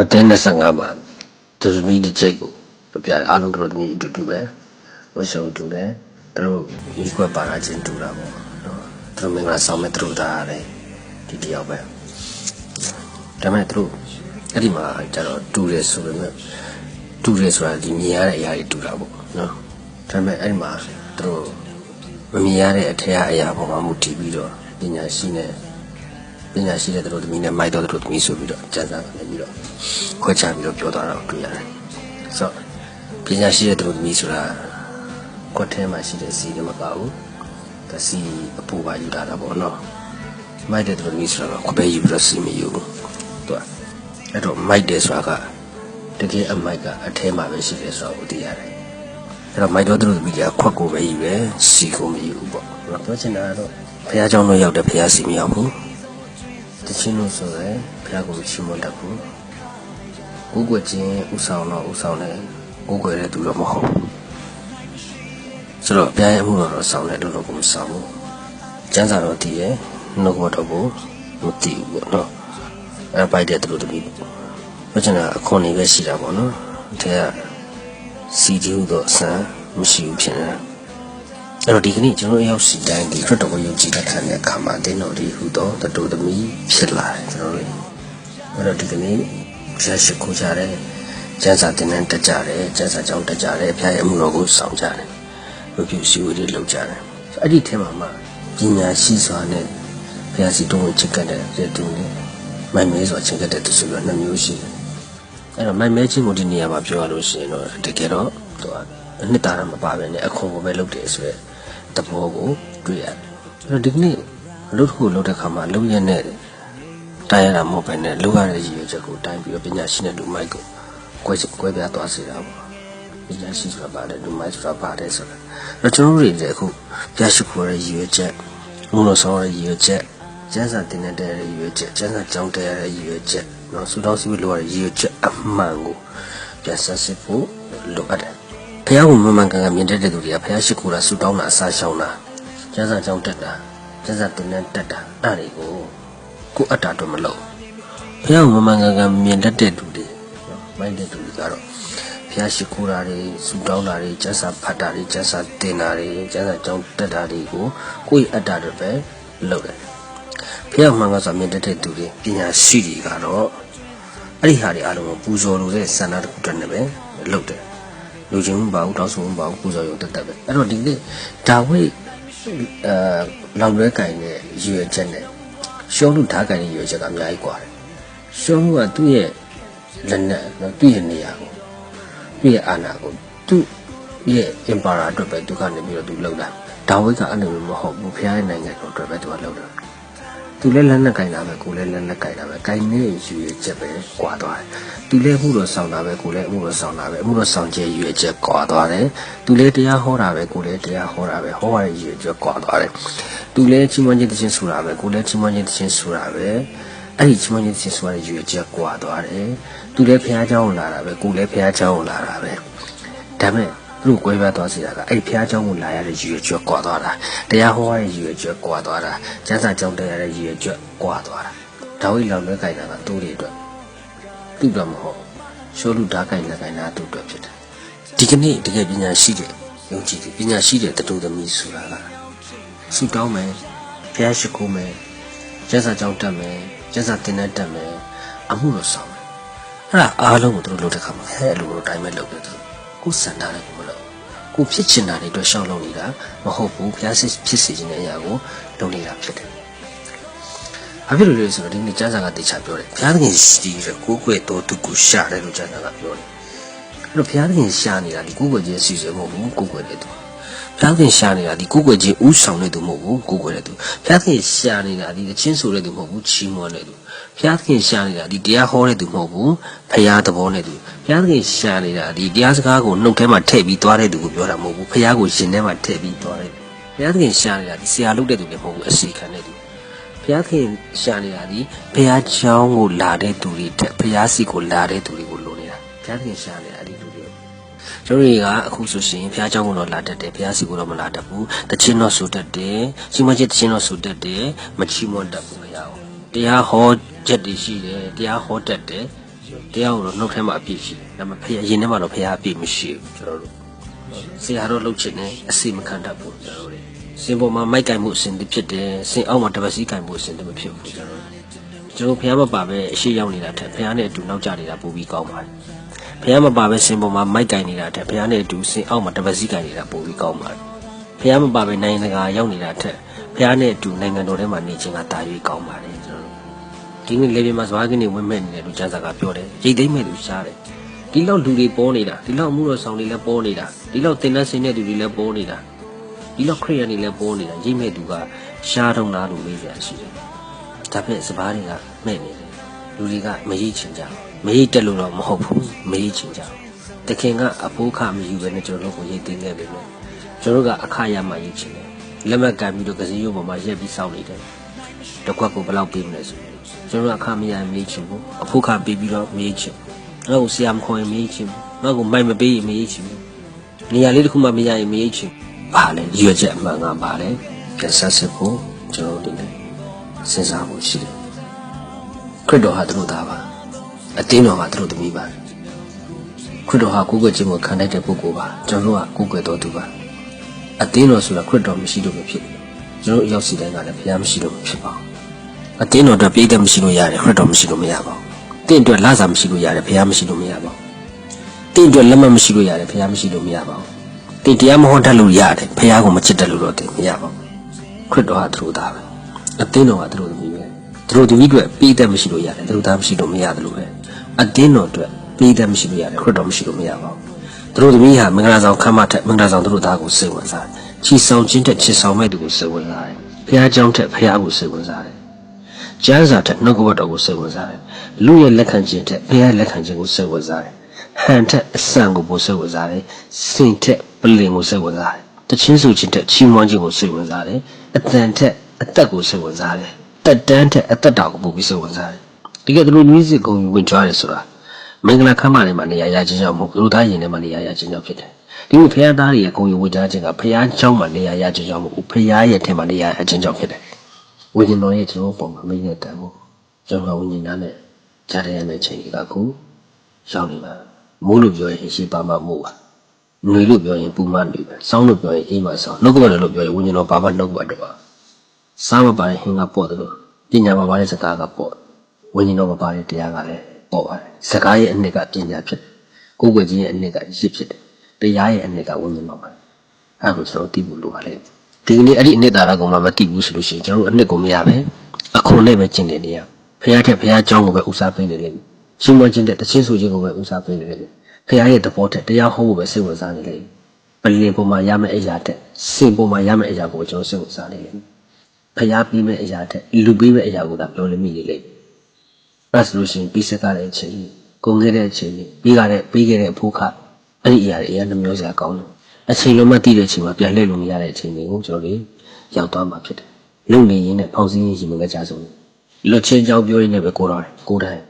အတင်း25မှာသူသမီးတစ်ချိတ်ကိုပြပြတယ်အားလုံးတို့သမီးအတူတူပဲဝှရှုံတူတယ်သူတို့ဒီကွက်ပါလာခြင်းတူတာပေါ့နော်သူတို့မင်္ဂလာဆောင်မဲ့သူတို့သားရတယ်ဒီတယောက်ပဲဒါပေမဲ့သူတို့အဲ့ဒီမှာကျတော့တူတယ်ဆိုပေမဲ့တူတယ်ဆိုတာဒီမြင်ရတဲ့အရာတွေတူတာပေါ့နော်ဒါပေမဲ့အဲ့ဒီမှာသူတို့မမြင်ရတဲ့အထက်အရာပေါ်မှာမူတည်ပြီးတော့ပညာရှိနေ ပညာရှိတဲ့သူတို့သမီးနဲ့မိုက်တော်သူတို့သမီးဆိုပြီးတော့ကျန်းစာနေပြီးတော့ခွဲခြားပြီးတော့ပြောသွားတာကိုတွေ့ရတယ်ဆိုတော့ပညာရှိတဲ့သူတို့သမီးဆိုတာကွက်ထဲမှာရှိတဲ့စီးတွေမပါဘူးတစီအပူပါယူလာတာပေါ့နော်မိုက်တဲ့သူတို့သမီးဆိုတာကခွဲပဲယူပြီးတော့စီးမယူဘူးသူကအဲ့တော့မိုက်တယ်ဆိုတာကတကယ်အမိုက်ကအထဲမှာပဲရှိတယ်ဆိုတော့သိရတယ်အဲ့တော့မိုက်တော်သူတို့သမီးကခွက်ကိုပဲယူတယ်စီကိုမယူဘူးပေါ့ကျွန်တော်ပြောချင်တာကတော့ဘုရားကျောင်းတော့ရောက်တယ်ဘုရားစီမရောက်ဘူး တချင်းလို့ဆိုရယ်ဘုရားကိုချီးမွမ်းတတ်ဘူးကိုယ်ကွယ်ချင်းဥဆောင်တော့ဥဆောင်တယ်ကိုယ်ကွယ်တဲ့သူတော့မဟုတ်ဘူးဆိုတော့ဘုရားရဲ့အမှုတော်တော့ဆောင်တယ်လို့တော့ကိုမဆောင်ဘူးကျမ်းစာတော့တည်ရဲ့နှုတ်ဘတော်ကိုမတည်ဘူးပေါ့နော်အဲပိုက်တဲ့သူတို့တပည့်ပေါ့ဘုရားကအခွန်နေပဲရှိတာပေါ့နော်တဲ့ကစီဒီဟုတော့ဆန်မရှိဘူးဖြစ်နေတာ အဲ့တော့ဒီကနေ့ကျွန်တော်ရောက်စီတိုင်းဒီခရစ်တော်ကိုယုံကြည်တဲ့ခံတဲ့အခါမှာတင်းတော်ဒီဟူသောတတူသမီးဖြစ်လာတယ်ကျွန်တော်တို့အဲ့တော့ဒီကနေ့ဘုရားရှိခိုးကြတယ်ကျမ်းစာတင်တဲ့တက်ကြတယ်ကျမ်းစာကြောင်းတက်ကြတယ်ဘုရားရဲ့အမှုတော်ကိုဆောင်ကြတယ်ဝိပုစီဝိတွေလုပ်ကြတယ်အဲ့ဒီထဲမှာမှပညာရှိစွာနဲ့ဘုရားစီတော်ကိုချစ်ကတဲ့တဲ့သူနဲ့မိုင်မဲစွာချစ်ကတဲ့သူဆိုပြီးတော့နှစ်မျိုးရှိတယ်အဲ့တော့မိုင်မဲချင်းကိုဒီနေရာမှာပြောရလို့ရှိရင်တော့တကယ်တော့သူက အနှစ်သာရမပါဘဲနဲ့အခွန်ကိုပဲလုပ်တယ်ဆိုရဲတဘောကိုတွေ့ရတယ်အဲ့တော့ဒီကနေ့လှုပ်ဖို့လှုပ်တဲ့ခါမှာလှုပ်ရတဲ့တိုင်းရတာမဟုတ်ပဲနဲ့လှုပ်ရတဲ့ရည်ရွယ်ချက်ကိုတိုင်းပြီးတော့ပညာရှိတဲ့လူမိုက်ကိုကွဲကွဲပြားသွားစေတာပေါ့ပညာရှိဆိုတာပါတယ်လူမိုက်ဆိုတာပါတယ်ဆိုတာအဲ့တော့ကျွန်တော်တို့တွေလည်းအခုပြရှိခိုးတဲ့ရည်ရွယ်ချက်ဘုလို့ဆောင်တဲ့ရည်ရွယ်ချက်ကျန်းစာတင်တဲ့ရည်ရွယ်ချက်ကျန်းစာကြောင်းတဲ့ရည်ရွယ်ချက်နော်စူတောင်းစီပြီးလိုရတဲ့ရည်ရွယ်ချက်အမှန်ကိုပြန်ဆက်စစ်ဖို့လိုအပ်တယ် ဖះကိုမမှန်ကန်ကန်မြင်တတ်တဲ့သူတွေကဖះရှိခိုးတာဆူတောင်းတာအစာရှောင်တာကျန်းစာကြောင်းတက်တာကျန်းစာတင်တဲ့တက်တာအဲ့ဒါတွေကိုကိုယ်အတ္တတော့မလုပ်ဖះကိုမမှန်ကန်ကန်မြင်တတ်တဲ့သူတွေနော်မိုင်းတဲ့သူတွေကတော့ဖះရှိခိုးတာတွေဆူတောင်းတာတွေကျန်းစာဖတ်တာတွေကျန်းစာတင်တာတွေကျန်းစာကြောင်းတက်တာတွေကိုကိုယ့်အတ္တတော့ပဲလုပ်တယ်ဖះမှန်ကန်စွာမြင်တတ်တဲ့သူတွေပညာရှိတွေကတော့အဲ့ဒီဟာတွေအားလုံးကိုပူဇော်လို့တဲ့ဆန္ဒတစ်ခုတည်းနဲ့ပဲလုပ်တယ် လူချင်းမပါဘူးတောက်ဆုံးမပါဘူးကိုစော်ရုံတက်တက်ပဲအဲ့တော့ဒီနေ့ဒါဝိအဲလောက်လွဲကင်နဲ့ရွေချက်နဲ့ရှောလူဓာကင်နဲ့ရွေချက်ကအများကြီးကွာတယ်ရှောလူကသူ့ရဲ့လက်နက်နော်သူ့ရဲ့နေရာကိုသူ့ရဲ့အာဏာကိုသူ့ရဲ့ empire အတွက်ပဲသူကနေပြီးတော့သူလှုပ်တာဒါဝိကအဲ့လိုမျိုးမဟုတ်ဘူးဖခင်ရဲ့နိုင်ငံတော်အတွက်ပဲသူကလှုပ်တာ သူလည်းလက်နဲ့ကင်တာပဲကိုလည်းလက်နဲ့ကင်တာပဲကင်နေရည်ရွယ်ချက်ပဲกว่าသွားတယ်သူလည်းမှုတော်ဆောင်တာပဲကိုလည်းအမှုတော်ဆောင်တာပဲအမှုတော်ဆောင်ခြင်းရည်ရွယ်ချက်กว่าသွားတယ်သူလည်းတရားဟောတာပဲကိုလည်းတရားဟောတာပဲဟောရတဲ့ရည်ရွယ်ချက်ကว่าသွားတယ်သူလည်းချီးမွမ်းခြင်းတခြင်းဆိုတာပဲကိုလည်းချီးမွမ်းခြင်းတခြင်းဆိုတာပဲအဲ့ဒီချီးမွမ်းခြင်းတခြင်းဆိုတာရည်ရွယ်ချက်ကว่าသွားတယ်သူလည်းဖះเจ้าကိုလာတာပဲကိုလည်းဖះเจ้าကိုလာတာပဲဒါမဲ့ သူတို့ကွဲပြားသွားစေတာကအဲ့ဒီဖះเจ้าကိုလာရတဲ့ရည်ရွယ်ချက်ကွာသွားတာတရားဟောရတဲ့ရည်ရွယ်ချက်ကွာသွားတာကျမ်းစာကြောင်းတက်ရတဲ့ရည်ရွယ်ချက်ကွာသွားတာဒါဝိလောင်လွဲကြိုင်တာကသူ့တွေအတွက်သူ့တော့မဟုတ်ရှောလူဓာတ်ကြိုင်လက်ကြိုင်တာသူ့အတွက်ဖြစ်တယ်ဒီကနေ့တကယ်ပညာရှိတဲ့ယုံကြည်တယ်ပညာရှိတဲ့တတူသမီးဆိုတာကဆူတောင်းမယ်ဖះရှိခိုးမယ်ကျမ်းစာကြောင်းတက်မယ်ကျမ်းစာသင်တတ်တက်မယ်အမှုလို့ဆောင်မယ်အဲ့ဒါအားလုံးကိုသူတို့လုပ်တဲ့ခါမှာဟဲ့လိုလိုတိုင်းပဲလုပ်တယ်သူ ကိုယ်စံတာလည်းကိုမလုပ်ကိုဖြစ်ချင်တာတွေအတွက်ရှောက်လုပ်နေတာမဟုတ်ဘူးဘုရားစစ်ဖြစ်စေခြင်းတဲ့အရာကိုလုပ်နေတာဖြစ်တယ်။ဘာဖြစ်လို့လဲဆိုတော့ဒီနေ့ကျမ်းစာကတေချာပြောတယ်။ဘုရားသခင်ရှိတဲ့ကိုယ်ကွယ်တော်သူကိုရှာတယ်လို့ကျမ်းစာကပြောတယ်။အဲ့တော့ဘုရားသခင်ရှာနေတာဒီကိုယ်ကွယ်ခြင်းစီစဉ်မဟုတ်ဘူးကိုယ်ကွယ်တဲ့သူ။ ဘုရားသခင်ရှာနေတာဒီကိုယ်ကွယ်ခြင်းဥဆောင်တဲ့သူမဟုတ်ဘူးကိုယ်ကွယ်တဲ့သူ။ဘုရားသခင်ရှာနေတာဒီအချင်းဆိုတဲ့သူမဟုတ်ဘူးချီးမွမ်းတဲ့သူ။ဘုရားသခင်ရှာနေတာဒီတရားဟောတဲ့သူမဟုတ်ဘူးဖရာသဘောနဲ့သူဘုရားသခင်ရှာနေတာဒီတရားစကားကိုနှုတ်ထဲမှာထည့်ပြီးသွားတဲ့သူကိုပြောတာမဟုတ်ဘူးဖရာကိုရှင်ထဲမှာထည့်ပြီးသွားတဲ့ဘုရားသခင်ရှာနေတာဒီဆရာလုပ်တဲ့သူလည်းမဟုတ်ဘူးအစီခံတဲ့သူဘုရားသခင်ရှာနေတာဒီဘုရားเจ้าကိုလာတဲ့သူတွေတက်ဘုရားစီကိုလာတဲ့သူတွေကိုလိုနေတာဘုရားသခင်ရှာနေတာဒီလူ တွေကျွန်တော်တွေကအခုဆိုရှင်ဘုရားเจ้าကိုတော့လာတတ်တယ်ဘုရားစီကိုတော့မလာတတ်ဘူးတခြင်းတော့ဆိုတတ်တယ်စီမချင်းတခြင်းတော့ဆိုတတ်တယ်မချီးမွမ်းတတ်ဘူးမရဘူးတရားဟောချက်တွေရှိတယ်တရားဟောတတ်တယ် တရားကိုတော့နှုတ်ထဲမှာအပြည့်ရှိတယ်ဒါပေမဲ့ဖခင်ရင်ထဲမှာတော့ဖခင်အပြည့်မရှိဘူးကျွန်တော်တို့ဆရာတော်လှုပ်ချင်တယ်အစီမခံတတ်ဘူးကျွန်တော်တို့စင်ပေါ်မှာမိုက်ကင်မှုအစဉ်တည်းဖြစ်တယ်စင်အောက်မှာတပတ်စီကင်မှုအစဉ်တည်းမဖြစ်ဘူးကျွန်တော်တို့ကျွန်တော်ဖခင်မပါပဲအရှိရောက်နေတာထက်ဖခင်နဲ့အတူနောက်ကျနေတာပိုပြီးကောင်းပါတယ် ဖခင်မပါပဲစင်ပေါ်မှာမိုက်ကင်နေတာထက်ဖခင်နဲ့အတူစင်အောက်မှာတပတ်စီကင်နေတာပိုပြီးကောင်းပါတယ်ဖခင်မပါပဲနိုင်ငံတကာရောက်နေတာထက်ဖခင်နဲ့အတူနိုင်ငံတော်ထဲမှာနေခြင်းကတာ၍ကောင်းပါတယ်ကျွန်တော်တို့ဒီနေ့လေပြမှာစပါးကင်းတွေဝင်မဲ့နေတယ်လူချမ်းစာကပြောတယ်ရိတ်သိမ့်မဲ့သူရှားတယ်ဒီလောက်လူတွေပေါ်နေတာဒီလောက်မှုတော်ဆောင်တွေလည်းပေါ်နေတာဒီလောက်တင်တဲ့ဆင်းတဲ့သူတွေလည်းပေါ်နေတာဒီလောက်ခရိယန်တွေလည်းပေါ်နေတာရိတ်မဲ့သူကရှားထုံလားလို့မေးကြရှိတယ်ဒါပေမဲ့စပါးတွေကမဲ့နေတယ်လူတွေကမရိတ်ချင်ကြဘူး မရိတ်တက်လို့တော့မဟုတ်ဘူးမရိတ်ချင်ကြဘူးတခင်ကအဖိုးခမယူပဲနဲ့ကျွန်တော်တို့ကိုရိတ်သိမ်းခဲ့ပြီလို့ကျွန်တော်တို့ကအခရရမှရိတ်ချင်တယ်လက်မကန်ပြီးတော့ကစီရုပ်ပေါ်မှာရက်ပြီးစောင့်နေတယ်တစ်ခွက်ကိုဘယ်လောက်ပေးမလဲဆိုကျွန်တော်ကအခမရမေးချင်ဘူးအဖို့ခပေးပြီးတော့မေးချင်ငါ့ကိုဆရာမခေါ်ရင်မေးချင်ဘူးငါ့ကိုမိုက်မပေးရင်မေးချင်ဘူးနေရာလေးတစ်ခုမှမရရင်မေးချင်ဘာလဲရွေချက်အမှန်ကဘာလဲကဆက်စစ်ဖို့ကျွန်တော်တို့ဒီနေ့စဉ်းစားဖို့ရှိတယ်ခရစ်တော်ဟာသူတို့သားပါ အတင်းတော်ဟာသူတို့သမီးပါခရစ်တော်ဟာကိုယ်ကွယ်ခြင်းကိုခံတတ်တဲ့ပုဂ္ဂိုလ်ပါကျွန်တော်တို့ကကိုယ်ကွယ်တော်သူပါအတင်းတော်ဆိုတာခရစ်တော်မရှိလို့မဖြစ်ဘူးကျွန်တော်တို့အရောက်စီတိုင်းကလည်းဘုရားမရှိလို့မဖြစ်ပါဘူးအတင်းတော်အတွက်ပြည့်တဲ့မရှိလို့ရတယ်ခရစ်တော်မရှိလို့မရပါဘူး။တင့်အတွက်လစာမရှိလို့ရတယ်ဘုရားမရှိလို့မရပါဘူး။တင့်အတွက်လက်မမရှိလို့ရတယ်ဘုရားမရှိလို့မရပါဘူး။တင့်တရားမဟောတတ်လို့ရတယ်ဘုရားကမချစ်တတ်လို့တော့တင်မရပါဘူး။ခရစ်တော်ဟာသူတို့သားပဲ။အတင်းတော်ဟာသူတို့သမီးပဲ။သူတို့သမီးအတွက်ပြည့်တဲ့မရှိလို့ရတယ်သူတို့သားမရှိလို့မရတယ်လို့ပဲ။ အတင်းတော်အတွက်ပြည့်တဲ့မရှိလို့ရတယ်ခရစ်တော်မရှိလို့မရပါဘူး။သူတို့သမီးဟာမင်္ဂလာဆောင်ခမ်းမထက်မင်္ဂလာဆောင်သူတို့သားကိုစိတ်ဝင်စားတယ်။ချီဆောင်ခြင်းတက်ချီဆောင်မဲ့သူကိုစိတ်ဝင်စားတယ်။ဘုရားကြောင့်ထက်ဘုရားကိုစိတ်ဝင်စားတယ်။ကျမ်းစာထက်နှုတ်ကပတ်တော်ကိုစိတ်ဝင်စားတယ်။လူရဲ့လက်ခံခြင်းထက်ဘုရားလက်ခံခြင်းကိုစိတ်ဝင်စားတယ်။ဟန်ထက်အဆန်ကိုပိုစိတ်ဝင်စားတယ်။စင်ထက်ပလင်ကိုစိတ်ဝင်စားတယ်။တချင်းဆိုခြင်းထက်ချီးမွမ်းခြင်းကိုစိတ်ဝင်စားတယ်။အတန်ထက်အသက်ကိုစိတ်ဝင်စားတယ်။တက်တန်းထက်အသက်တာကိုပိုပြီးစိတ်ဝင်စားတယ်။ တကယ်သူတို့မျိုးစစ်ကုန်ဝင်ကြရဲဆိုတာမင်္ဂလာခမ်းမတွေမှာနေရာရခြင်းကြောင့်မဟုတ်ဘူးသူတို့သားရင်ထဲမှာနေရာရခြင်းကြောင့်ဖြစ်တယ်ဒီလိုဖခင်သားတွေရဲ့ကုန်ယူဝင်ကြခြင်းကဖခင်เจ้าမှာနေရာရခြင်းကြောင့်မဟုတ်ဘူးဖခင်ရဲ့ထဲမှာနေရာရခြင်းကြောင့်ဖြစ်တယ်ဝိညာဉ်တော်ရဲ့ကျွန်တော်ပုံမှာမင်းရဲ့တန်ဖို့ကျွန်တော်ဝိညာဉ်သားနဲ့ကြားရတဲ့ချိန်ကအခုရောက်နေပါမိုးလို့ပြောရင်ရှိပါမှမိုးပါငွေလို့ပြောရင်ပူမနေပဲစောင်းလို့ပြောရင်အေးမစောင်းနှုတ်ကပတ်လို့ပြောရင်ဝိညာဉ်တော်ဘာမှနှုတ်ကပတ်တော့ပါစားမပါရင်ဟင်းကပေါ့တယ်လို့ပညာမပါတဲ့စကားကပေါ့ ဝိညာဉ်တော်မပါတဲ့တရားကလည်းပေါ်ပါတယ်။စကားရဲ့အနှစ်ကပညာဖြစ်တယ်။ကိုယ်ွယ်ချင်းရဲ့အနှစ်ကရစ်ဖြစ်တယ်။တရားရဲ့အနှစ်ကဝိညာဉ်တော်ပါ။အဲ့ဒါကိုကျွန်တော်သိဖို့လိုပါလေ။ဒီကနေ့အဲ့ဒီအနှစ်သာရကောင်မှမသိဘူးဆိုလို့ရှိရင်ကျွန်တော်အနှစ်ကိုမရပဲအခွန်နဲ့ပဲကျင့်နေနေရ။ဘုရားထက်ဘုရားကြောင်းကိုပဲဥစားပေးနေတယ်။ရှင်မကျင့်တဲ့တခြင်းဆိုခြင်းကိုပဲဥစားပေးနေတယ်။ဘုရားရဲ့သဘောထက်တရားဟောဖို့ပဲစိတ်ဝင်စားနေတယ်။ပလင်ပုံမှာရမယ့်အရာတက်စင်ပုံမှာရမယ့်အရာကိုကျွန်တော်စိတ်ဝင်စားနေတယ်။ဖျားပြီးမဲ့အရာတက်လူပြီးမဲ့အရာကိုသာပြောလို့မိနေလိမ့်မယ် အဲ့ဒါဆိုလို့ရှိရင်ပြီးစက်ကားတဲ့အချိန်ကြီးကုန်ခဲ့တဲ့အချိန်ကြီးပြီးကြတဲ့ပြီးခဲ့တဲ့အဖို့ခအဲ့ဒီအရာတွေအရင်နှမျိုးစရာကောင်းတယ်အချိန်လုံးမသိတဲ့အချိန်မှာပြန်လှည့်လို့မရတဲ့အချိန်တွေကိုကျွန်တော်တို့ရောက်သွားမှာဖြစ်တယ်။လုံနေရင်းနဲ့ဖောက်စည်းရင်းရှိမှလည်းကြာဆုံး။လွတ်ချင်းကြောင်းပြောရင်းနဲ့ပဲကိုတော့တယ်။ကိုတိုင်း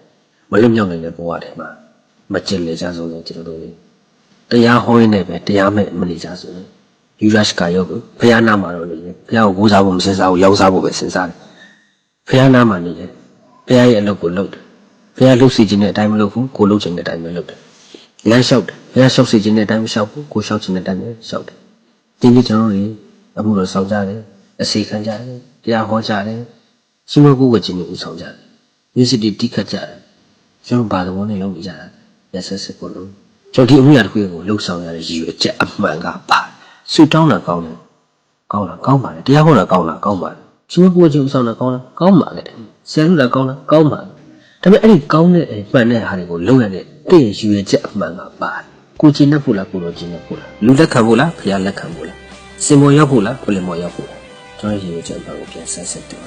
မလွတ်မြောက်နိုင်တဲ့ဘဝထဲမှာမကျင်လေကြာဆုံးတယ်ကျွန်တော်တို့တရားဟောရင်းနဲ့ပဲတရားမဲ့မနေကြဆုံး။ယူရရှ်ကယောကိုဘုရားနာမှာတော့နေတယ်။ဘုရားကိုကိုးစားဖို့မစင်စားဘူးရောက်စားဖို့ပဲစဉ်းစားတယ်။ဘုရားနာမှာနေတယ်။ ဘုရားရဲ့အလုပ်ကိုလုပ်တယ်။ဘုရားလုပ်စီခြင်းတဲ့အတိုင်းမလုပ်ဘူးကိုလုပ်ခြင်းတဲ့အတိုင်းပဲလုပ်တယ်။လမ်းလျှောက်တယ်ဘုရားလျှောက်စီခြင်းတဲ့အတိုင်းမလျှောက်ဘူးကိုလျှောက်ခြင်းတဲ့အတိုင်းပဲလျှောက်တယ်ဒီနေ့ကျွန်တော်တို့အမှုတော်ဆောင်ကြတယ်အစီခံကြတယ်တရားဟောကြတယ်ရှင်မကုဝခြင်းကိုဥဆောင်ကြတယ်မျိုးစစ်တွေတိခတ်ကြတယ်ကျွန်တော်ဘာသဘောနဲ့လုပ်နေကြတာရက်ဆက်ဆက်ကိုလို့ကျွန်တော်ဒီအမှုရတစ်ခုကိုလှုပ်ဆောင်ရတဲ့ရည်ရွယ်ချက်အမှန်ကပါဆွတောင်းတာကောင်းတယ်ကောင်းလားကောင်းပါလေတရားဟောတာကောင်းလားကောင်းပါလေရှင်မ ကုဝခြင်းဥဆောင်တာကောင်းလားကောင်းပါလေဆရာတို့တာကောင်းလားကောင်းပါလေဒါပေမဲ့အဲ့ဒီကောင်းတဲ့အဲ့မှန်တဲ့ဟာတွေကိုလုံးရတဲ့တည့်ရယူရချက်အမှန်ကပါတယ်ကိုကျင်တဲ့ဖို့လားကိုတော့ကျင်တဲ့ဖို့လားလူလက်ခံဖို့လားဖရားလက်ခံဖို့လားစင်မောရောက်ဖို့လားပလင်မောရောက်ဖို့လားကျွန်တော်ရည်ရချက်အမှန်ကိုပြန်ဆက်ဆက်တယ်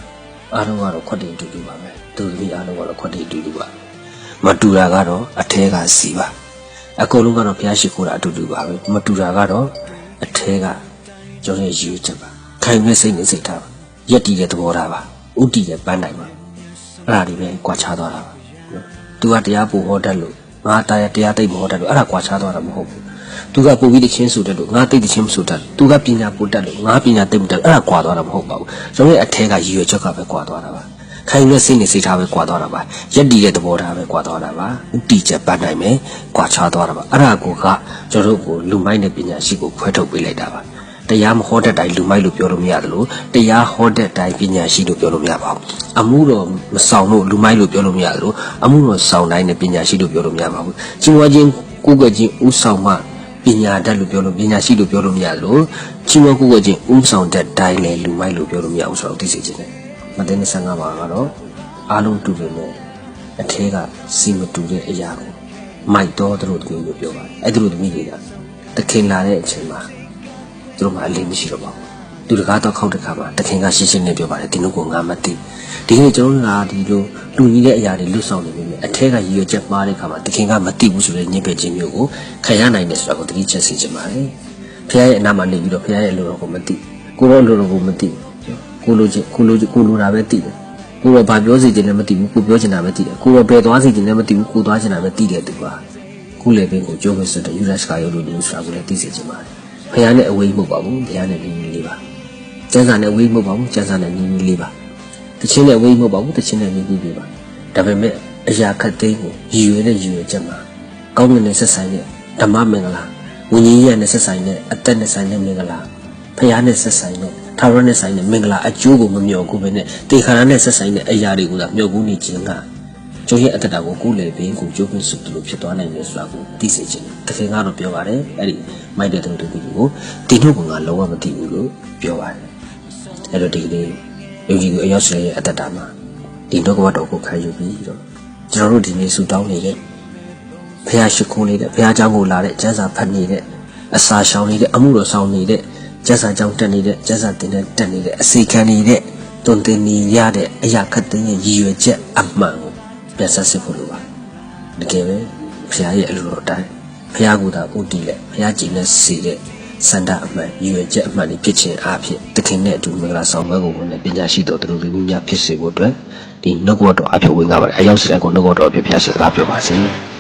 အားလုံးကတော့ခွက်တင်တူတူပါပဲသူသမီးအားလုံးကတော့ခွက်တင်တူတူပါမတူတာကတော့အထဲကစီပါအကုန်လုံးကတော့ဖရားရှိခိုးတာအတူတူပါပဲမတူတာကတော့အထဲကကျွန်တော်ရည်ရချက်ပါခိုင်မဲ့စိတ်နဲ့စိတ်ထားပါ ရက်တည်တဲ့သဘောထားပါဥတည်တဲ့ပန်းနိုင်ပါအဲ့ဒါတွေပဲကွာခြားသွားတာပါသူကတရားပူဟောတတ်လို့ငါတရားတရားသိမဟောတတ်လို့အဲ့ဒါကွာခြားသွားတာမဟုတ်ဘူးသူကပုံပြီးတခြင်းဆိုတတ်လို့ငါသိတခြင်းမဆိုတတ်သူကပညာပိုတတ်လို့ငါပညာသိမတတ်အဲ့ဒါကွာသွားတာမဟုတ်ပါဘူးကျွန်တော်ရဲ့အထက်ကရည်ရွယ်ချက်ကပဲကွာသွားတာပါခိုင်နဲ့စိတ်နဲ့စိတ်ထားပဲကွာသွားတာပါရက်တည်တဲ့သဘောထားပဲကွာသွားတာပါဥတီချက်ပတ်နိုင်မယ်ကွာခြားသွားတာပါအဲ့ဒါကိုကကျွန်တော်တို့ကိုလူမိုက်တဲ့ပညာရှိကိုခွဲထုတ်ပေးလိုက်တာပါ တရားမဟောတဲ့တိုင်လူမိုက်လို့ပြောလို့မရသလိုတရားဟောတဲ့တိုင်ပညာရှိလို့ပြောလို့မရပါဘူးအမှုတော်မဆောင်လို့လူမိုက်လို့ပြောလို့မရသလိုအမှုတော်ဆောင်တိုင်းနဲ့ပညာရှိလို့ပြောလို့မရပါဘူးချင်းဝါချင်းကိုယ်ကချင်းဥဆောင်မှပညာတတ်လို့ပြောလို့ပညာရှိလို့ပြောလို့မရလို့ချင်းဝါကိုယ်ကချင်းဥဆောင်တဲ့တိုင်းလေလူမိုက်လို့ပြောလို့မရဘူးဆိုတော့သိစေချင်တယ်မတင်တဲ့15ပါကတော့အားလုံးတူတယ်နဲ့အထဲကစီမတူတဲ့အရာကိုမိုက်တော်တို့သမီးလို့ပြောပါတယ်အဲ့ဒီလိုသမီးတွေကတခင်လာတဲ့အချိန်မှာ သူတို့မှအလေးမရှိတော့ပါဘူးသူတကားတော့ခောက်တဲ့ခါမှာတခင်ကရှင်းရှင်းလေးပြောပါတယ်ဒီလိုကိုငါမသိဒီနေ့ကျွန်တော်တို့ကဒီလိုလူကြီးတဲ့အရာတွေလွတ်ဆောင်နေပြီမြဲအထက်ကရည်ရွယ်ချက်မှားတဲ့ခါမှာတခင်ကမသိဘူးဆိုတဲ့ညစ်ပေခြင်းမျိုးကိုခံရနိုင်တယ်ဆိုတာကိုတတိချက်စီချင်ပါတယ်ဖခင်ရဲ့အနာမှာနေပြီးတော့ဖခင်ရဲ့အလိုတော်ကိုမသိကိုရောအလိုတော်ကိုမသိကိုလိုချင်ကိုလိုချင်ကိုလိုတာပဲသိတယ်ကိုတော့ဘာပြောစီခြင်းလည်းမသိဘူးကိုပြောချင်တာပဲသိတယ်ကိုတော့ဘယ်သွားစီခြင်းလည်းမသိဘူးကိုသွားချင်တာပဲသိတယ်သူကခုလေပင်ကိုကြိုးပဲစတဲ့ယူရစကာရောလို့လို့ဆိုတာကိုလည်းသိစေချင်ပါတယ် ဖခင်နဲ့အဝေးမဟုတ်ပါဘူးဖခင်နဲ့နီးနီးလေးပါကျန်းစာနဲ့ဝေးမဟုတ်ပါဘူးကျန်းစာနဲ့နီးနီးလေးပါတချင်းနဲ့ဝေးမဟုတ်ပါဘူးတချင်းနဲ့နီးနီးလေးပါဒါပေမဲ့အရာခတ်သိမ်းကိုရည်ရွယ်တဲ့ရည်ရွယ်ချက်မှာကောင်းကင်နဲ့ဆက်ဆိုင်တဲ့ဓမ္မမင်္ဂလာဝိညာဉ်ရေးနဲ့ဆက်ဆိုင်တဲ့အသက်နဲ့ဆိုင်တဲ့မင်္ဂလာဖခင်နဲ့ဆက်ဆိုင်တဲ့ထာဝရနဲ့ဆိုင်တဲ့မင်္ဂလာအကျိုးကိုမမျှော်ကူပဲနဲ့တေခါရနဲ့ဆက်ဆိုင်တဲ့အရာတွေကိုသာမျှော်ကူနေခြင်းက ကျိုးရဲ့အတ္တတာကိုကိုယ်လေပင်ကိုကျိုးပင်စုပ်လို့ဖြစ်သွားနိုင်တယ်ဆိုတာကိုသိစေခြင်းတခင်ကတော့ပြောပါတယ်အဲ့ဒီမိုက်တဲ့သူတို့ကိုဒီတို့ကငါလုံးဝမသိဘူးလို့ပြောပါတယ်အဲ့တော့ဒီလေးယုံကြည်သူအယောက်စရဲ့အတ္တတာမှာဒီတော့ကဝတ်တော်ကိုခံယူပြီးတော့ကျွန်တော်တို့ဒီနေ့ဆူတောင်းနေတဲ့ဖះရှိခိုးနေတဲ့ဖះเจ้าကိုလာတဲ့ကျမ်းစာဖတ်နေတဲ့အစာရှောင်နေတဲ့အမှုတော်ဆောင်နေတဲ့ကျမ်းစာကြောင့်တက်နေတဲ့ကျမ်းစာတင်တဲ့တက်နေတဲ့အစီခံနေတဲ့တွင်တင်နေရတဲ့အရာခတ်တဲ့ရည်ရွယ်ချက်အမှန်ကို ပြန်ဆက်စစ်ဖို့လိုပါတကယ်ပဲဖះရဲ့အလိုတော်တိုင်းဖះကသာဥတီလက်ဖះကြည်နဲ့စီတဲ့စန္ဒအမှန်ရည်ရွယ်ချက်အမှန်တွေဖြစ်ခြင်းအဖြစ်တခင်နဲ့အတူမင်္ဂလာဆောင်ပွဲကိုဝင်တဲ့ပညာရှိတော်သူတို့လူမျိုးများဖြစ်စေဖို့အတွက်ဒီနှုတ်ကပတ်တော်အဖြစ်ဝင်ကြပါတယ်အရောက်စတဲ့ကိုနှုတ်ကပတ်တော်အဖြစ်ဖះဆက်ကားပြောပါစေ။